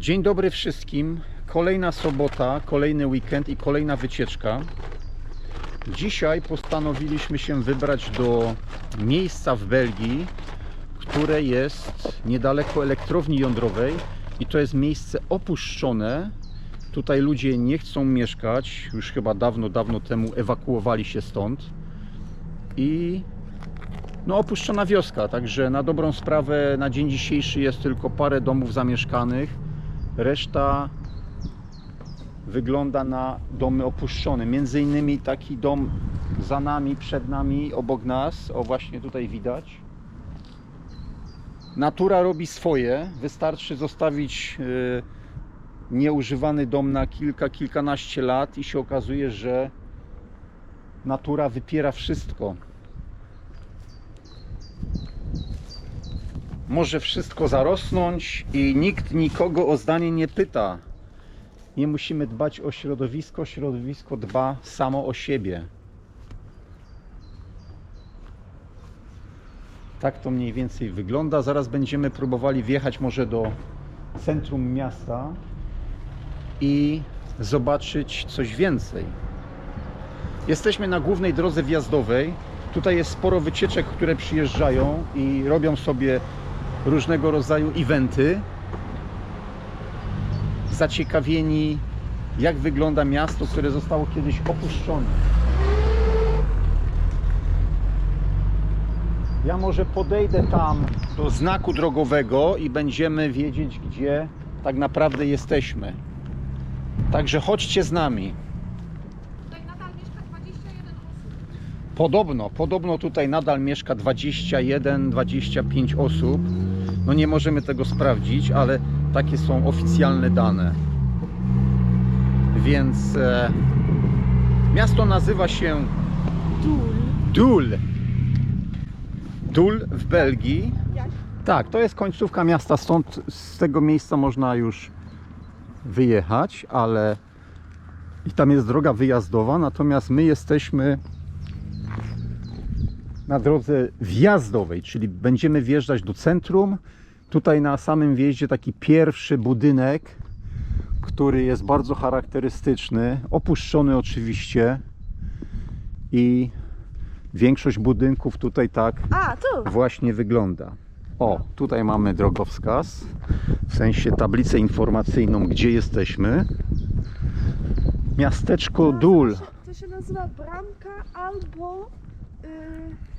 Dzień dobry wszystkim. Kolejna sobota, kolejny weekend i kolejna wycieczka. Dzisiaj postanowiliśmy się wybrać do miejsca w Belgii, które jest niedaleko elektrowni jądrowej i to jest miejsce opuszczone. Tutaj ludzie nie chcą mieszkać, już chyba dawno, dawno temu ewakuowali się stąd. I no opuszczona wioska, także na dobrą sprawę na dzień dzisiejszy jest tylko parę domów zamieszkanych. Reszta wygląda na domy opuszczone. Między innymi taki dom za nami, przed nami, obok nas. O właśnie tutaj widać. Natura robi swoje. Wystarczy zostawić y, nieużywany dom na kilka, kilkanaście lat i się okazuje, że natura wypiera wszystko. Może wszystko zarosnąć i nikt nikogo o zdanie nie pyta. Nie musimy dbać o środowisko, środowisko dba samo o siebie. Tak to mniej więcej wygląda. Zaraz będziemy próbowali wjechać może do centrum miasta i zobaczyć coś więcej. Jesteśmy na głównej drodze wjazdowej. Tutaj jest sporo wycieczek, które przyjeżdżają i robią sobie różnego rodzaju eventy. Zaciekawieni, jak wygląda miasto, które zostało kiedyś opuszczone. Ja może podejdę tam do znaku drogowego i będziemy wiedzieć, gdzie tak naprawdę jesteśmy. Także chodźcie z nami. Tutaj nadal mieszka 21 osób. Podobno, podobno tutaj nadal mieszka 21-25 osób. No nie możemy tego sprawdzić, ale takie są oficjalne dane. Więc e, miasto nazywa się Dul. Dul w Belgii. Tak, to jest końcówka miasta, stąd z tego miejsca można już wyjechać, ale i tam jest droga wyjazdowa, natomiast my jesteśmy na drodze wjazdowej, czyli będziemy wjeżdżać do centrum. Tutaj na samym wjeździe taki pierwszy budynek, który jest bardzo charakterystyczny, opuszczony oczywiście i większość budynków tutaj tak A, tu! właśnie wygląda. O, tutaj mamy drogowskaz, w sensie tablicę informacyjną, gdzie jesteśmy. Miasteczko Dul. To się, nazywa bramka albo... Yy,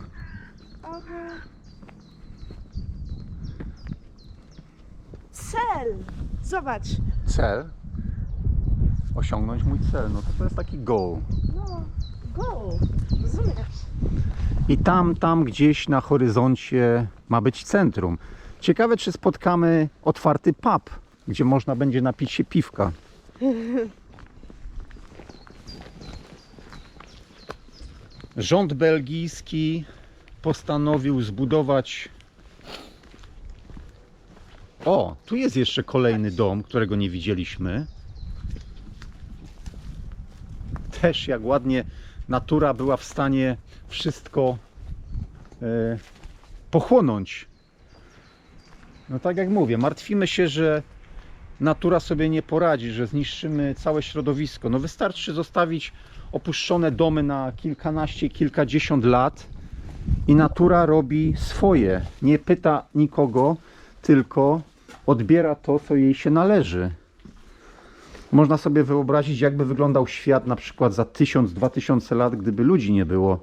Cel! Zobacz. Cel. Osiągnąć mój cel. No to, to jest taki goal. No, go! Rozumiesz? I tam, tam gdzieś na horyzoncie ma być centrum. Ciekawe, czy spotkamy otwarty pub, gdzie można będzie napić się piwka. Rząd belgijski postanowił zbudować. O, tu jest jeszcze kolejny dom, którego nie widzieliśmy. Też jak ładnie natura była w stanie wszystko e, pochłonąć. No tak jak mówię, martwimy się, że natura sobie nie poradzi, że zniszczymy całe środowisko. No wystarczy zostawić opuszczone domy na kilkanaście, kilkadziesiąt lat i natura robi swoje. Nie pyta nikogo, tylko odbiera to, co jej się należy. Można sobie wyobrazić, jakby wyglądał świat na przykład za 1000-2000 lat, gdyby ludzi nie było.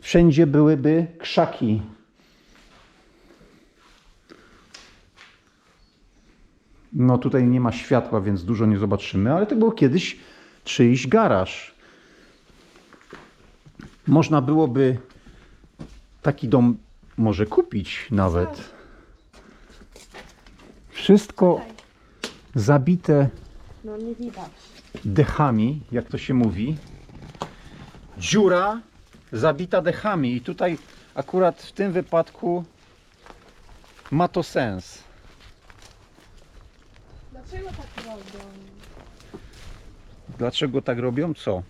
Wszędzie byłyby krzaki. No tutaj nie ma światła, więc dużo nie zobaczymy, ale to był kiedyś czyjś garaż. Można byłoby taki dom może kupić nawet. Wszystko zabite No nie widać. dechami, jak to się mówi. Dziura zabita dechami i tutaj akurat w tym wypadku ma to sens. Dlaczego tak robią? Dlaczego tak robią? Co?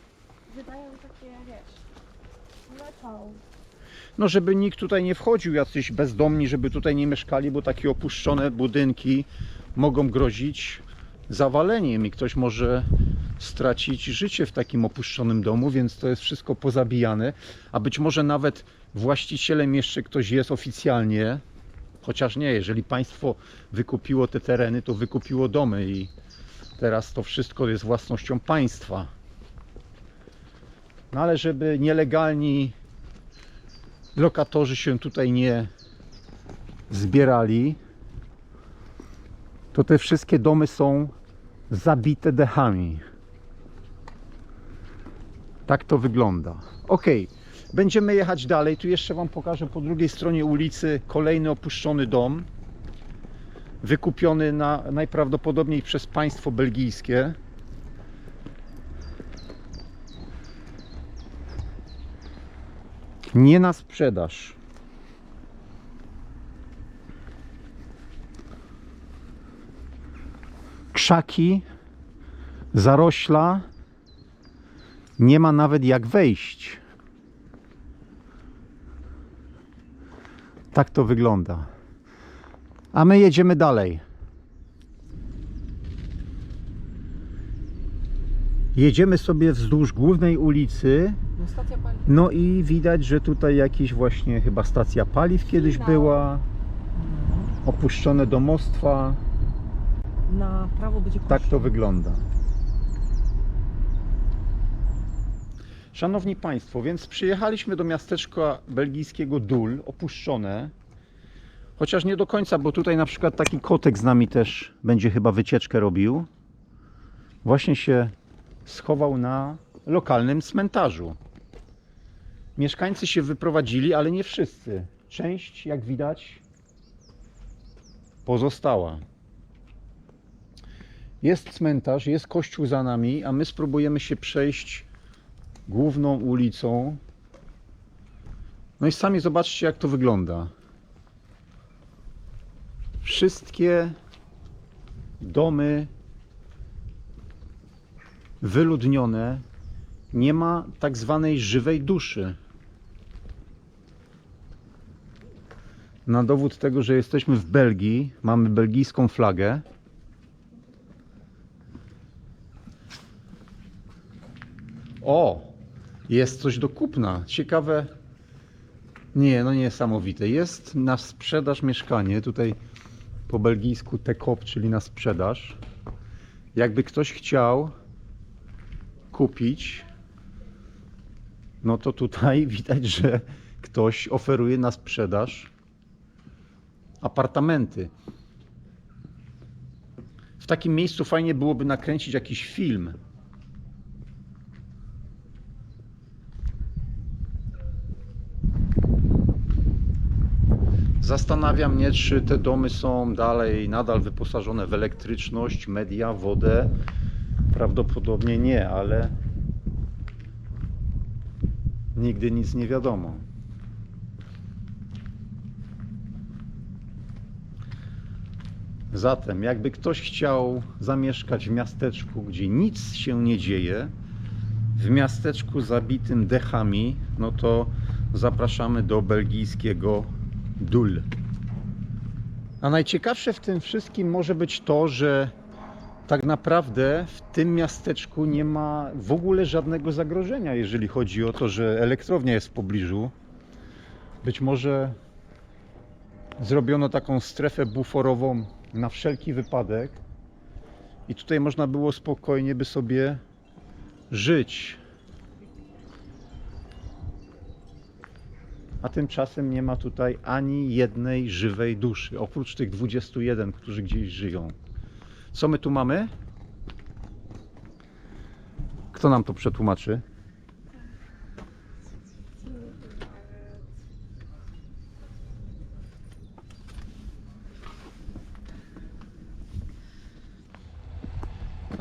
No, żeby nikt tutaj nie wchodził, jacyś bezdomni, żeby tutaj nie mieszkali, bo takie opuszczone budynki mogą grozić zawaleniem i ktoś może stracić życie w takim opuszczonym domu, więc to jest wszystko pozabijane, a być może nawet właścicielem jeszcze ktoś jest oficjalnie, chociaż nie, jeżeli państwo wykupiło te tereny, to wykupiło domy i teraz to wszystko jest własnością państwa. No ale żeby nielegalni lokatorzy się tutaj nie zbierali, to te wszystkie domy są zabite dechami. Tak to wygląda. Ok, będziemy jechać dalej. Tu jeszcze Wam pokażę po drugiej stronie ulicy kolejny opuszczony dom. Wykupiony na, najprawdopodobniej przez państwo belgijskie. Nie na sprzedaż. Krzaki, zarośla, nie ma nawet jak wejść. Tak to wygląda. A my jedziemy dalej. Jedziemy sobie wzdłuż głównej ulicy. No stacja paliw. No i widać, że tutaj jakiś właśnie chyba stacja paliw kiedyś Finał. była. Opuszczone domostwa. Na prawo będzie kościół. Tak to wygląda. Szanowni Państwo, więc przyjechaliśmy do miasteczka belgijskiego Dul, opuszczone. Chociaż nie do końca, bo tutaj na przykład taki kotek z nami też będzie chyba wycieczkę robił. Właśnie się schował na lokalnym cmentarzu. Mieszkańcy się wyprowadzili, ale nie wszyscy. Część, jak widać, pozostała. Jest cmentarz, jest kościół za nami, a my spróbujemy się przejść główną ulicą. No i sami zobaczcie, jak to wygląda. Wszystkie domy wyludnione. Nie ma tak zwanej żywej duszy. Na dowód tego, że jesteśmy w Belgii, mamy belgijską flagę. O, jest coś do kupna. Ciekawe. Nie, no niesamowite. Jest na sprzedaż mieszkanie. Tutaj po belgijsku tekop, czyli na sprzedaż. Jakby ktoś chciał kupić, no to tutaj widać, że ktoś oferuje na sprzedaż apartamenty. W takim miejscu fajnie byłoby nakręcić jakiś film. Zastanawia mnie, czy te domy są dalej, nadal wyposażone w elektryczność, media, wodę. Prawdopodobnie nie, ale nigdy nic nie wiadomo. Zatem, jakby ktoś chciał zamieszkać w miasteczku, gdzie nic się nie dzieje, w miasteczku zabitym dechami, no to zapraszamy do belgijskiego Dul. A najciekawsze w tym wszystkim może być to, że tak naprawdę w tym miasteczku nie ma w ogóle żadnego zagrożenia, jeżeli chodzi o to, że elektrownia jest w pobliżu. Być może zrobiono taką strefę buforową na wszelki wypadek i tutaj można było spokojnie by sobie żyć. A tymczasem nie ma tutaj ani jednej żywej duszy, oprócz tych 21, którzy gdzieś żyją. Co my tu mamy? Kto nam to przetłumaczy?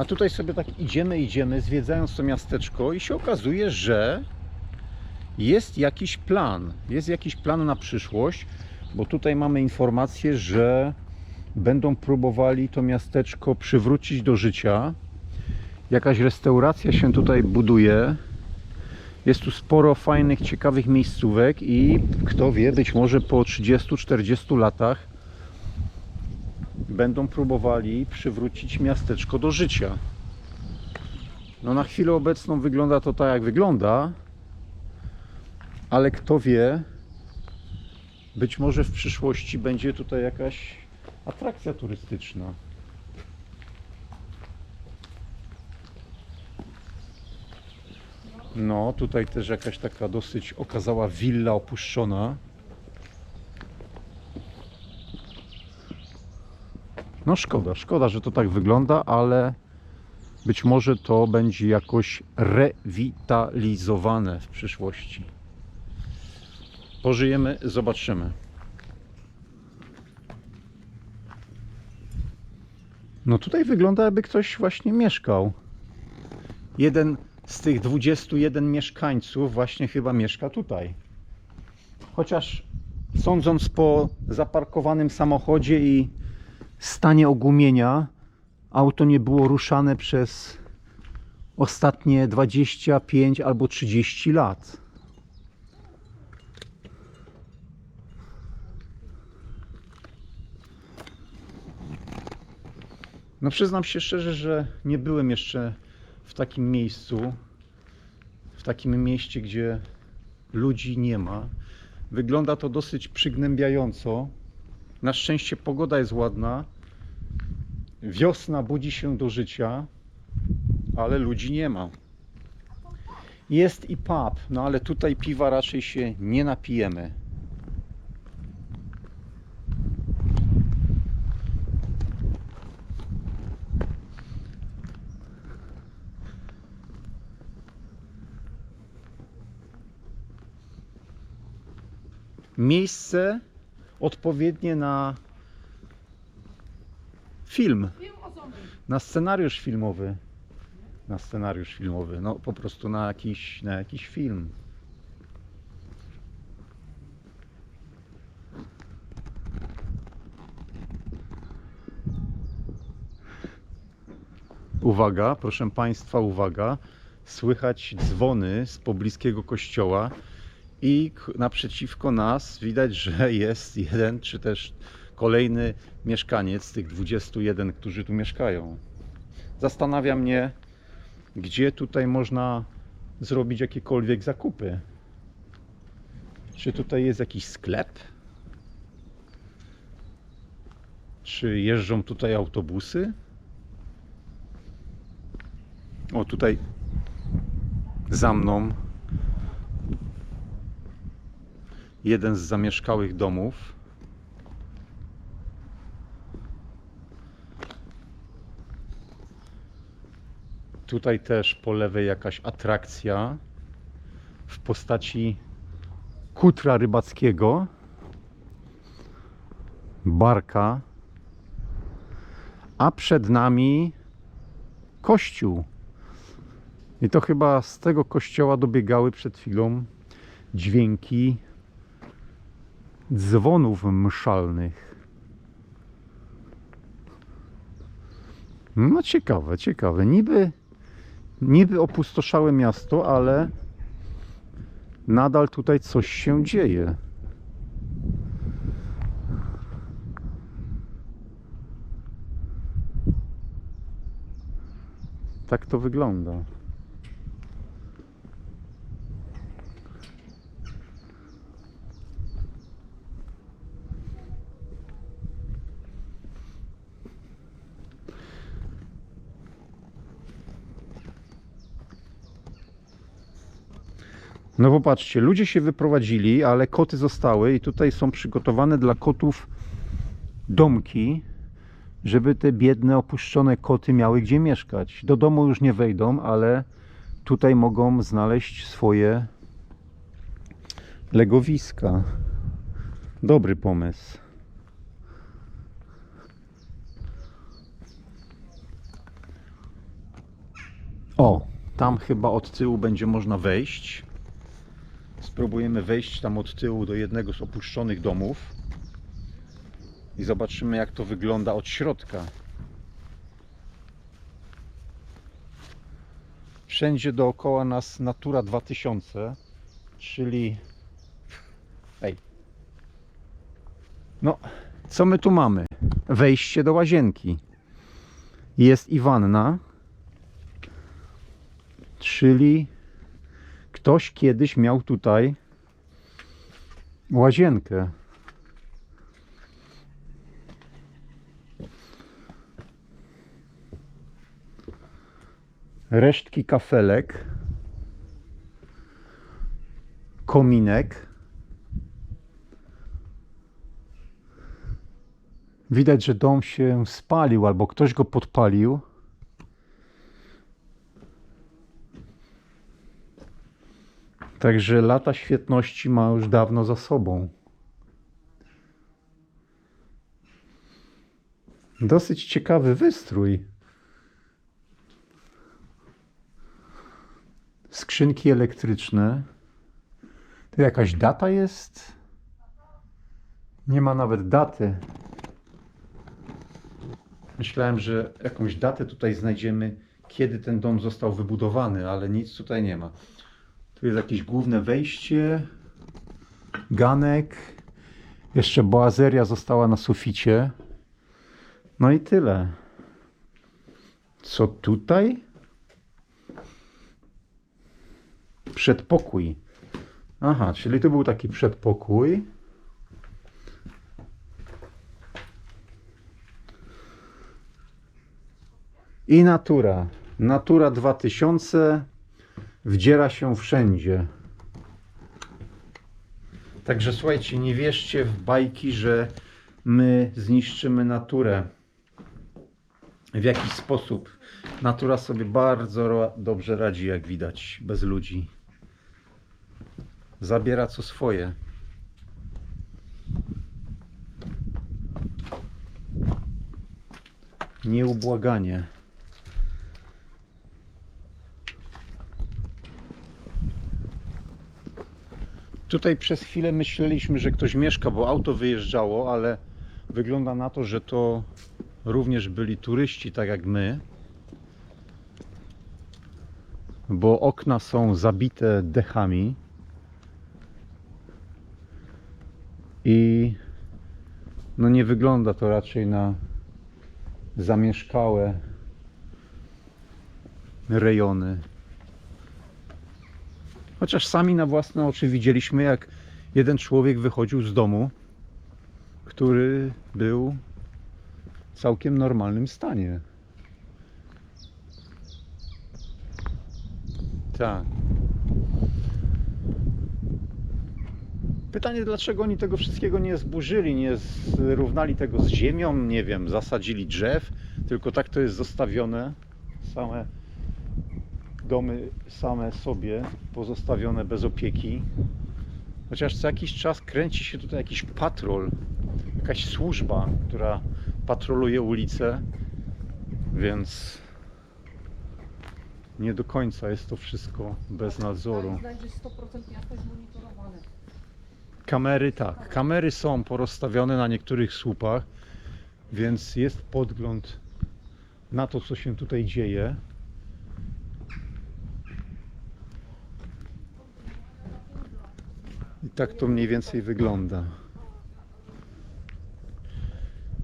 Tutaj sobie tak idziemy, idziemy, zwiedzając to miasteczko i się okazuje, że jest jakiś plan. Jest jakiś plan na przyszłość, bo tutaj mamy informację, że będą próbowali to miasteczko przywrócić do życia. Jakaś restauracja się tutaj buduje. Jest tu sporo fajnych, ciekawych miejscówek i kto wie, być może po 30-40 latach będą próbowali przywrócić miasteczko do życia. No na chwilę obecną wygląda to tak jak wygląda, ale kto wie, być może w przyszłości będzie tutaj jakaś atrakcja turystyczna. No, tutaj też jakaś taka dosyć okazała willa opuszczona. No szkoda, szkoda, że to tak wygląda, ale być może to będzie jakoś rewitalizowane w przyszłości. Pożyjemy, zobaczymy. No tutaj wygląda, jakby ktoś właśnie mieszkał. Jeden z tych 21 mieszkańców właśnie chyba mieszka tutaj. Chociaż sądząc po zaparkowanym samochodzie i stanie ogumienia, auto nie było ruszane przez ostatnie 25 albo 30 lat. No przyznam się szczerze, że nie byłem jeszcze w takim miejscu, w takim mieście, gdzie ludzi nie ma. Wygląda to dosyć przygnębiająco. Na szczęście pogoda jest ładna. Wiosna budzi się do życia, ale ludzi nie ma. Jest i pub, no ale tutaj piwa raczej się nie napijemy. Miejsce odpowiednie na film, na scenariusz filmowy. Na scenariusz filmowy, no po prostu na jakiś, na jakiś film. Uwaga, proszę Państwa, uwaga. Słychać dzwony z pobliskiego kościoła i naprzeciwko nas widać, że jest jeden czy też kolejny mieszkaniec tych 21, którzy tu mieszkają. Zastanawia mnie, gdzie tutaj można zrobić jakiekolwiek zakupy. Czy tutaj jest jakiś sklep? Czy jeżdżą tutaj autobusy? O, tutaj za mną jeden z zamieszkałych domów. Tutaj też po lewej jakaś atrakcja w postaci kutra rybackiego, barka, a przed nami kościół. I to chyba z tego kościoła dobiegały przed chwilą dźwięki dzwonów mszalnych. No ciekawe, ciekawe. Niby, niby opustoszałe miasto, ale nadal tutaj coś się dzieje. Tak to wygląda. No popatrzcie, ludzie się wyprowadzili, ale koty zostały i tutaj są przygotowane dla kotów domki, żeby te biedne, opuszczone koty miały gdzie mieszkać. Do domu już nie wejdą, ale tutaj mogą znaleźć swoje legowiska. Dobry pomysł. O, tam chyba od tyłu będzie można wejść. Spróbujemy wejść tam od tyłu do jednego z opuszczonych domów i zobaczymy jak to wygląda od środka. Wszędzie dookoła nas Natura 2000, czyli Ej. No, co my tu mamy? wejście do łazienki. Jest i wanna, czyli ktoś kiedyś miał tutaj łazienkę. Resztki kafelek, kominek. Widać, że dom się spalił albo ktoś go podpalił. Także lata świetności ma już dawno za sobą. Dosyć ciekawy wystrój. Skrzynki elektryczne. Tu jakaś data jest? Nie ma nawet daty. Myślałem, że jakąś datę tutaj znajdziemy, kiedy ten dom został wybudowany, ale nic tutaj nie ma. Jest jakieś główne wejście, ganek, jeszcze boazeria została na suficie. No i tyle. Co tutaj? Przedpokój. Aha, czyli to był taki przedpokój. I natura. Natura 2000 wdziera się wszędzie. Także słuchajcie, nie wierzcie w bajki, że my zniszczymy naturę w jakiś sposób. Natura sobie bardzo dobrze radzi, jak widać, bez ludzi. Zabiera co swoje. Nieubłaganie. Tutaj przez chwilę myśleliśmy, że ktoś mieszka, bo auto wyjeżdżało, ale wygląda na to, że to również byli turyści, tak jak my. Bo okna są zabite dechami. I no nie wygląda to raczej na zamieszkałe rejony. Chociaż sami na własne oczy widzieliśmy, jak jeden człowiek wychodził z domu, który był w całkiem normalnym stanie. Tak. Pytanie, dlaczego oni tego wszystkiego nie zburzyli, nie zrównali tego z ziemią, nie wiem, zasadzili drzew, tylko tak to jest zostawione, same domy same sobie, pozostawione bez opieki. Chociaż co jakiś czas kręci się tutaj jakiś patrol, jakaś służba, która patroluje ulice, więc nie do końca jest to wszystko bez nadzoru. Znajdziesz 100% miasta zmonitorowane. Kamery tak, kamery są porozstawione na niektórych słupach, więc jest podgląd na to, co się tutaj dzieje. Tak to mniej więcej wygląda.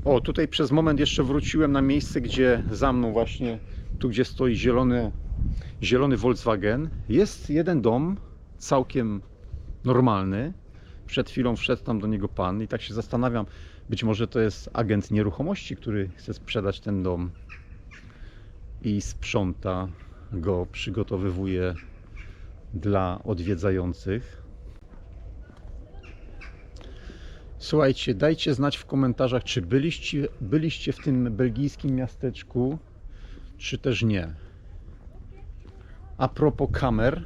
O, tutaj przez moment jeszcze wróciłem na miejsce, gdzie za mną właśnie, tu gdzie stoi zielony, zielony Volkswagen. Jest jeden dom, całkiem normalny. Przed chwilą wszedł tam do niego pan i tak się zastanawiam, być może to jest agent nieruchomości, który chce sprzedać ten dom i sprząta go, przygotowywuje dla odwiedzających. Słuchajcie, dajcie znać w komentarzach, czy byliście, byliście w tym belgijskim miasteczku, czy też nie. A propos kamer,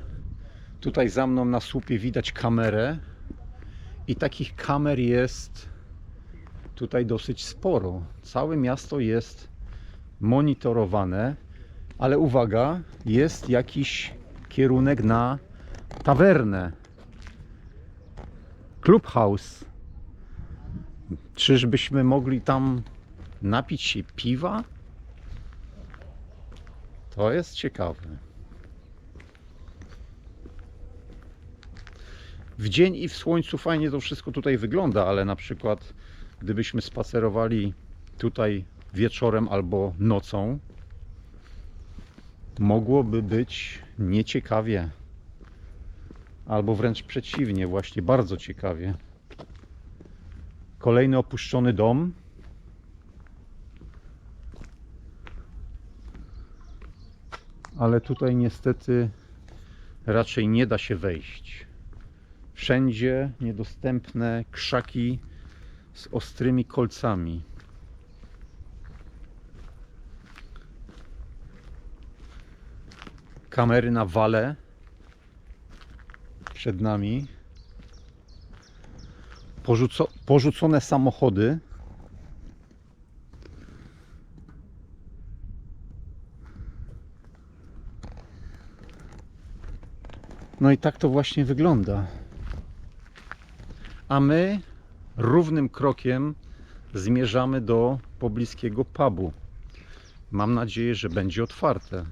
tutaj za mną na słupie widać kamerę i takich kamer jest tutaj dosyć sporo. Całe miasto jest monitorowane, ale uwaga, jest jakiś kierunek na tawernę. Clubhouse. Czyżbyśmy mogli tam napić się piwa? To jest ciekawe. W dzień i w słońcu fajnie to wszystko tutaj wygląda, ale na przykład gdybyśmy spacerowali tutaj wieczorem albo nocą, mogłoby być nieciekawie. Albo wręcz przeciwnie, właśnie bardzo ciekawie. Kolejny opuszczony dom. Ale tutaj niestety raczej nie da się wejść. Wszędzie niedostępne krzaki z ostrymi kolcami. Kamery na wale przed nami. Porzuco- porzucone samochody. No i tak to właśnie wygląda. A my równym krokiem zmierzamy do pobliskiego pubu. Mam nadzieję, że będzie otwarte.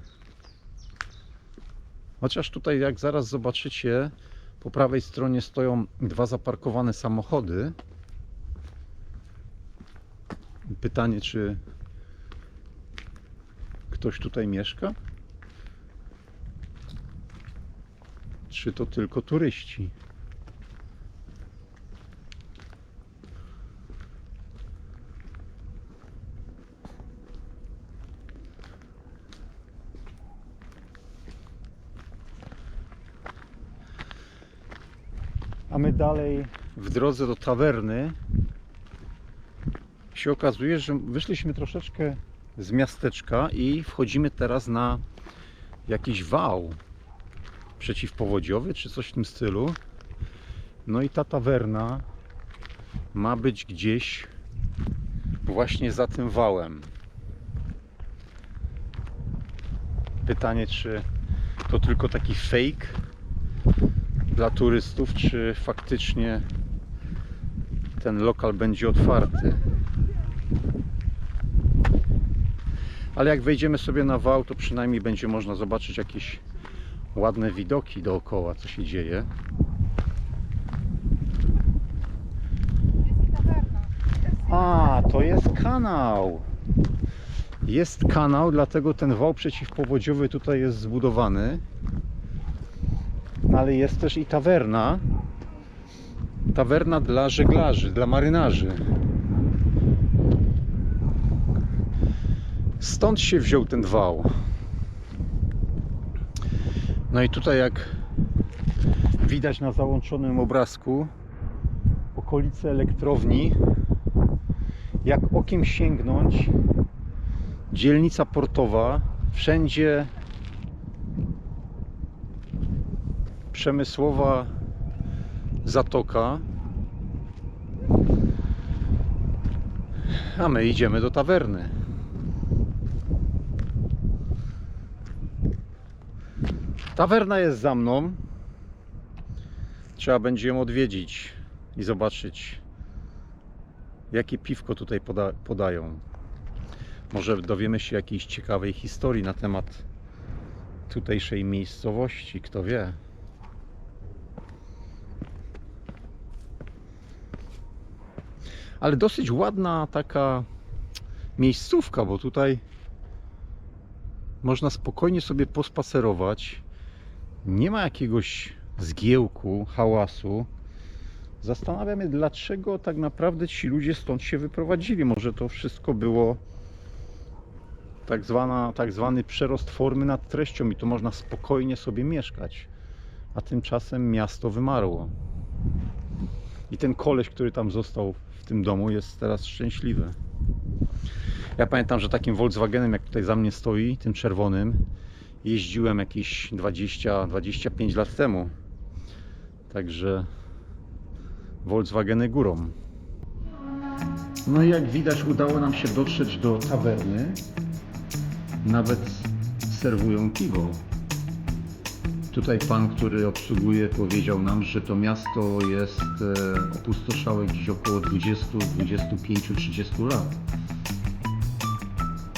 Chociaż tutaj, jak zaraz zobaczycie, po prawej stronie stoją dwa zaparkowane samochody. Pytanie, czy ktoś tutaj mieszka? Czy to tylko turyści? A my dalej w drodze do tawerny się okazuje, że wyszliśmy troszeczkę z miasteczka i wchodzimy teraz na jakiś wał przeciwpowodziowy czy coś w tym stylu. No i ta tawerna ma być gdzieś właśnie za tym wałem. Pytanie, czy to tylko taki fake dla turystów, czy faktycznie ten lokal będzie otwarty. Ale jak wejdziemy sobie na wał, to przynajmniej będzie można zobaczyć jakieś ładne widoki dookoła, co się dzieje. A, to jest kanał. Jest kanał, dlatego ten wał przeciwpowodziowy tutaj jest zbudowany. Ale jest też i tawerna. Tawerna dla żeglarzy, dla marynarzy. Stąd się wziął ten wał. No i tutaj jak widać na załączonym obrazku okolice elektrowni jak okiem sięgnąć dzielnica portowa wszędzie przemysłowa zatoka a my idziemy do tawerny tawerna jest za mną trzeba będzie ją odwiedzić i zobaczyć jakie piwko tutaj poda podają. Może dowiemy się jakiejś ciekawej historii na temat tutejszej miejscowości, kto wie. Ale dosyć ładna taka miejscówka, bo tutaj można spokojnie sobie pospacerować. Nie ma jakiegoś zgiełku, hałasu. Zastanawiam się, dlaczego tak naprawdę ci ludzie stąd się wyprowadzili. Może to wszystko było tak, zwana, tak zwany przerost formy nad treścią i tu można spokojnie sobie mieszkać. A tymczasem miasto wymarło. I ten koleś, który tam został w tym domu, jest teraz szczęśliwy. Ja pamiętam, że takim Volkswagenem, jak tutaj za mnie stoi, tym czerwonym, jeździłem jakieś 20-25 lat temu. Także Volkswageny górą. No i jak widać udało nam się dotrzeć do tawerny. Nawet serwują piwo. Tutaj pan, który obsługuje powiedział nam, że to miasto jest e, opustoszałe gdzieś około 20, 25, 30 lat.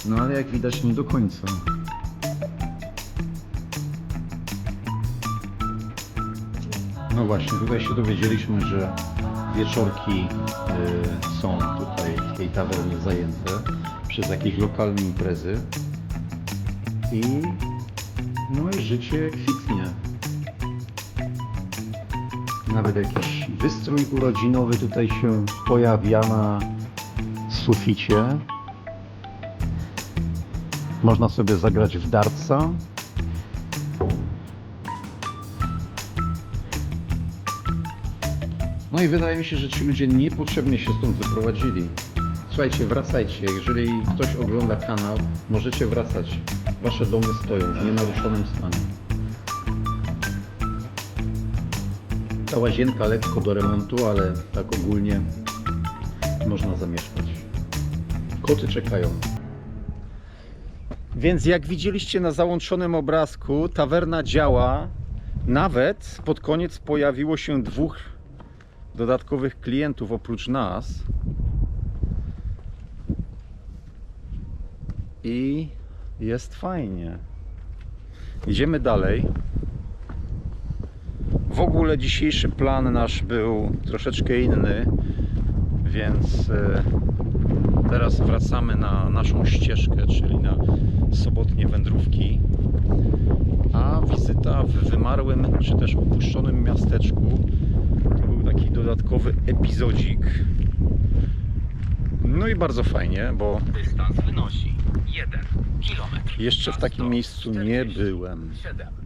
No ale jak widać nie do końca. No właśnie, tutaj się dowiedzieliśmy, że wieczorki y, są tutaj tej tawernie zajęte przez jakieś lokalne imprezy. I no i życie kwitnie. Nawet jakiś wystrój urodzinowy tutaj się pojawia na suficie. Można sobie zagrać w dartsa. No i wydaje mi się, że ci ludzie niepotrzebnie się stąd wyprowadzili. Słuchajcie, wracajcie. Jeżeli ktoś ogląda kanał, możecie wracać. Wasze domy stoją w nienaruszonym stanie. Ta łazienka lekko do remontu, ale tak ogólnie można zamieszkać. Koty czekają. Więc jak widzieliście na załączonym obrazku, tawerna działa. Nawet pod koniec pojawiło się dwóch dodatkowych klientów oprócz nas. I jest fajnie. Idziemy dalej. W ogóle dzisiejszy plan nasz był troszeczkę inny, więc e, teraz wracamy na naszą ścieżkę, czyli na sobotnie wędrówki. A wizyta w wymarłym czy też opuszczonym miasteczku to był taki dodatkowy epizodzik. No i bardzo fajnie, bo Dystans wynosi 1 km. Jeszcze w takim miejscu nie byłem. 7